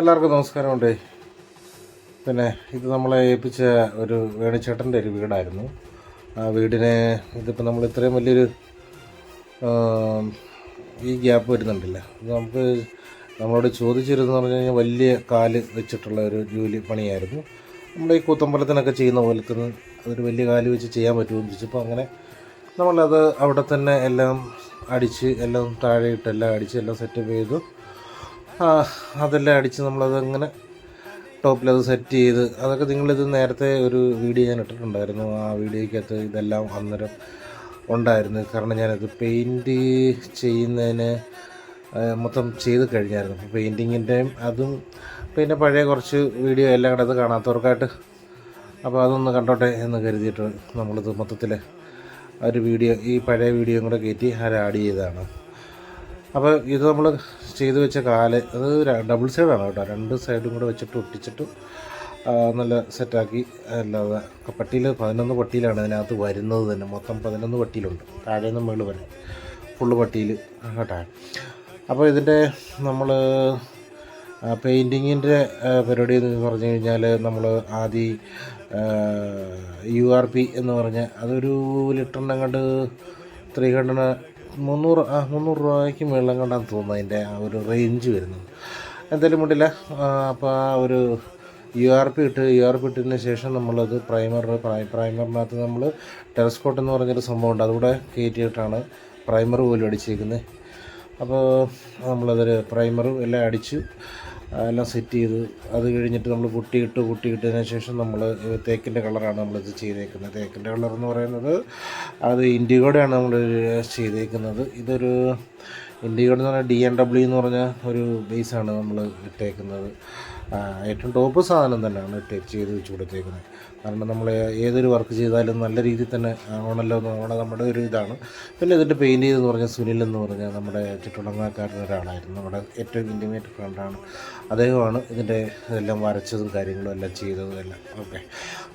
എല്ലാവർക്കും നമസ്കാരമുണ്ട് പിന്നെ ഇത് നമ്മളെ ഏൽപ്പിച്ച ഒരു വേണിച്ചേട്ടന്റെ ഒരു വീടായിരുന്നു. ആ വീടിനെ ഇതിപ്പോൾ നമ്മൾ ഇത്രയും വലിയൊരു ഈ ഗ്യാപ്പ് വരുന്നുണ്ടല്ല. ഇത് നമുക്ക് നമ്മളോട് ചോദിച്ചിരുന്നു പറഞ്ഞു കഴിഞ്ഞാൽ വലിയ കാൽ വെച്ചിട്ടുള്ള ഒരു ജോലി പണിയായിരുന്നു. നമ്മുടെ ഈ കൂത്തമ്പലത്തിനൊക്കെ ചെയ്യുന്ന പോലെ തന്നെ അതൊരു വലിയ കാൽ വെച്ച് ചെയ്യാൻ പറ്റുമെന്ന് ചോദിച്ചപ്പോൾ അങ്ങനെ നമ്മളത് അവിടെ തന്നെ എല്ലാം അടിച്ച് എല്ലാം താഴെ ഇട്ട് എല്ലാം അടിച്ച് എല്ലാം സെറ്റപ്പ് ചെയ്തു. അതെല്ലാം അടിച്ച് നമ്മളത് അങ്ങനെ ടോപ്പിലത് സെറ്റ് ചെയ്ത് അതൊക്കെ നിങ്ങളിത് നേരത്തെ ഒരു വീഡിയോ ഞാൻ ഇട്ടിട്ടുണ്ടായിരുന്നു. ആ വീഡിയോയ്ക്കകത്ത് ഇതെല്ലാം അന്നേരം ഉണ്ടായിരുന്നു. കാരണം ഞാനത് പെയിന്റ് ചെയ്യുന്നതിന് മൊത്തം ചെയ്ത് കഴിഞ്ഞായിരുന്നു. അപ്പോൾ പെയിന്റിങ്ങിന്റെയും അതും പിന്നെ പഴയ കുറച്ച് വീഡിയോ എല്ലാം കൂടെ അത് കാണാത്തവർക്കായിട്ട് അപ്പോൾ അതൊന്ന് കണ്ടോട്ടെ എന്ന് കരുതിയിട്ട് നമ്മളിത് മൊത്തത്തിൽ ഒരു വീഡിയോ ഈ പഴയ വീഡിയോയും കൂടെ കയറ്റി ആരാഡ് ചെയ്തതാണ്. അപ്പോൾ ഇത് നമ്മൾ ചെയ്ത് വെച്ച കാൽ അത് ഡബിൾ സൈഡാണ് കേട്ടോ. രണ്ട് സൈഡും കൂടെ വെച്ചിട്ട് ഒട്ടിച്ചിട്ട് നല്ല സെറ്റാക്കി അല്ലാതെ പട്ടിയിൽ പതിനൊന്ന് പട്ടിയിലാണ് അതിനകത്ത് വരുന്നത് തന്നെ. മൊത്തം പതിനൊന്ന് പട്ടിയിലുണ്ട്. താഴെ നിന്ന് മുകളിൽ വരെ. ഫുള്ള് പട്ടിയിൽ കേട്ടോ. അപ്പോൾ ഇതിന്റെ നമ്മൾ പെയിന്റിങ്ങിന്റെ പരിപാടി എന്ന് പറഞ്ഞു കഴിഞ്ഞാൽ നമ്മൾ ആദ്യം യു ആർ പി എന്ന് പറഞ്ഞ അതൊരു ലിറ്ററിനെങ്ങാണ്ട് ത്രീ ഹൺഡ്രഡ് മുന്നൂറ് മുന്നൂറ് രൂപയ്ക്ക് മുകളിലും കണ്ടാന്ന് തോന്നുന്നു അതിന്റെ ആ ഒരു റേഞ്ച് വരുന്നത്. എന്തായാലും മുണ്ടില്ല അപ്പോൾ ആ ഒരു യു ആർ പി ഇട്ട് യു ആർ പി ഇട്ടതിന് ശേഷം നമ്മളത് പ്രൈമർ പ്രൈമറിനകത്ത് നമ്മൾ ടെലസ്കോട്ട് എന്ന് പറഞ്ഞൊരു സംഭവമുണ്ട് അതുകൂടെ കയറ്റിയിട്ടാണ് പ്രൈമർ പോലും അടിച്ചേക്കുന്നത് അപ്പോൾ നമ്മളതൊരു പ്രൈമറും എല്ലാം അടിച്ചു. എല്ലാം സെറ്റ് ചെയ്ത് അത് കഴിഞ്ഞിട്ട് നമ്മൾ പൊട്ടിയിട്ട് പൊട്ടിയിട്ടതിന് ശേഷം നമ്മൾ തേക്കിന്റെ കളറാണ് നമ്മളിത് ചെയ്തേക്കുന്നത്. തേക്കിന്റെ കളർ എന്ന് പറയുന്നത് അത് ഇൻഡിഗോടെയാണ് നമ്മൾ ചെയ്തേക്കുന്നത്. ഇതൊരു ഇൻഡിഗോഡ് എന്ന് പറഞ്ഞാൽ ഡി എൻ ഡബ്ല്യു എന്ന് പറഞ്ഞ ഒരു ബേസാണ് നമ്മൾ ഇട്ടേക്കുന്നത്. ഏറ്റവും ടോപ്പ് സാധനം തന്നെയാണ് ടച്ച് ചെയ്ത് വെച്ച് കൊടുത്തേക്കുന്നത്. കാരണം നമ്മൾ ഏതൊരു വർക്ക് ചെയ്താലും നല്ല രീതിയിൽ തന്നെ ആവണമല്ലോ പറഞ്ഞാൽ നമ്മുടെ ഒരു ഇതാണ്. പിന്നെ ഇതിന്റെ പെയിന്റ് ചെയ്തെന്ന് പറഞ്ഞാൽ സുനിൽ എന്ന് പറഞ്ഞാൽ നമ്മുടെ ചുറ്റുളങ്ങാക്കാരൻ ഒരാളായിരുന്നു. നമ്മുടെ ഏറ്റവും ഇന്റിമേറ്റ് ഫ്രണ്ടാണ് അദ്ദേഹമാണ് ഇതിന്റെ ഇതെല്ലാം വരച്ചതും കാര്യങ്ങളും എല്ലാം ചെയ്തതും എല്ലാം. ഓക്കെ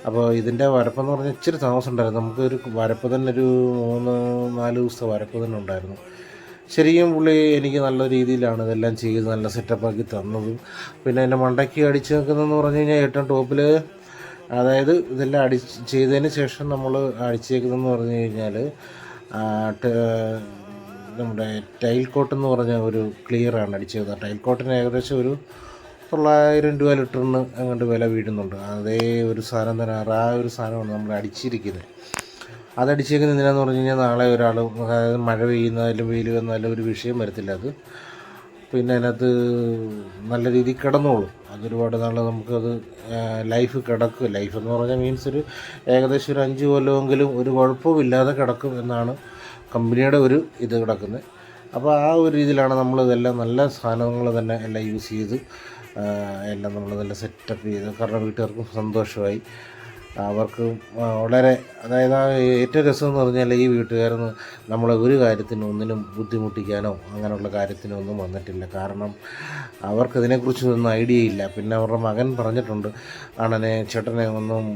അപ്പോൾ ഇതിന്റെ വരപ്പെന്ന് പറഞ്ഞാൽ ഇച്ചിരി താമസം ഉണ്ടായിരുന്നു. നമുക്കൊരു വരപ്പ് തന്നെ ഒരു മൂന്ന് നാല് ദിവസത്തെ വരപ്പ് തന്നെ ഉണ്ടായിരുന്നു. ശരിക്കും പുള്ളി എനിക്ക് നല്ല രീതിയിലാണ് ഇതെല്ലാം ചെയ്ത് നല്ല സെറ്റപ്പാക്കി തന്നതും. പിന്നെ എന്റെ മണ്ടയ്ക്ക് അടിച്ച് വെക്കുന്നതെന്ന് പറഞ്ഞു കഴിഞ്ഞാൽ ഏറ്റവും ടോപ്പിൽ അതായത് ഇതെല്ലാം അടി ചെയ്തതിന് ശേഷം നമ്മൾ അടിച്ചേക്കുന്നതെന്ന് പറഞ്ഞു കഴിഞ്ഞാൽ നമ്മുടെ ടൈൽ കോട്ട് എന്ന് പറഞ്ഞ ഒരു ക്ലിയറാണ് അടിച്ചത് ടൈൽ കോട്ടിന് ഏകദേശം ഒരു തൊള്ളായിരം രൂപ ലിറ്ററിന് അങ്ങോട്ട് വില വീഴുന്നുണ്ട്. അതേ ഒരു സാധനം തന്നെ ആ ഒരു സാധനമാണ് നമ്മൾ അടിച്ചിരിക്കുന്നത്. അതടിച്ചേക്കുന്നത് എന്തിനാന്ന് പറഞ്ഞു കഴിഞ്ഞാൽ നാളെ ഒരാൾ അതായത് മഴ പെയ്യുന്നതിലും വെയിൽ വന്നാലും ഒരു വിഷയം വരത്തില്ല അത്. പിന്നെ അതിനകത്ത് നല്ല രീതിയിൽ കിടന്നോളും. അതൊരുപാട് നാൾ നമുക്കത് ലൈഫ് കിടക്കും. ലൈഫ് എന്ന് പറഞ്ഞാൽ മീൻസ് ഒരു ഏകദേശം ഒരു അഞ്ച് കൊല്ലമെങ്കിലും ഒരു കുഴപ്പമില്ലാതെ കിടക്കും എന്നാണ് കമ്പനിയുടെ ഒരു ഇത് കിടക്കുന്നത്. അപ്പോൾ ആ ഒരു രീതിയിലാണ് നമ്മൾ ഇതെല്ലാം നല്ല സാധനങ്ങൾ തന്നെ എല്ലാം യൂസ് ചെയ്ത് എല്ലാം നമ്മൾ നല്ല സെറ്റപ്പ് ചെയ്ത്. കാരണം വീട്ടുകാർക്കും സന്തോഷമായി. അവർക്ക് വളരെ അതായത് ആ ഏറ്റവും എന്ന് പറഞ്ഞാൽ ഈ വീട്ടുകാരെന്ന് നമ്മളെ ഒരു കാര്യത്തിനും ഒന്നിനും ബുദ്ധിമുട്ടിക്കാനോ അങ്ങനെയുള്ള കാര്യത്തിനോ ഒന്നും വന്നിട്ടില്ല. കാരണം അവർക്ക് ഇതിനെക്കുറിച്ചൊന്നും ഐഡിയ ഇല്ല. പിന്നെ അവരുടെ മകൻ പറഞ്ഞിട്ടുണ്ട് അണനെ ചേട്ടനെ ഒന്നും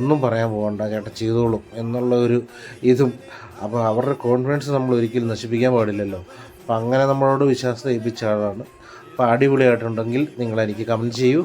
ഒന്നും പറയാൻ പോകണ്ട ചേട്ടൻ ചെയ്തോളും എന്നുള്ള ഒരു ഇതും. അപ്പോൾ അവരുടെ കോൺഫിഡൻസ് നമ്മൾ ഒരിക്കലും നശിപ്പിക്കാൻ പാടില്ലല്ലോ. അപ്പോൾ അങ്ങനെ നമ്മളോട് വിശ്വാസം ഏൽപ്പിച്ച ആളാണ്. അപ്പോൾ അടിപൊളിയായിട്ടുണ്ടെങ്കിൽ നിങ്ങളെനിക്ക് കമന്റ് ചെയ്യൂ.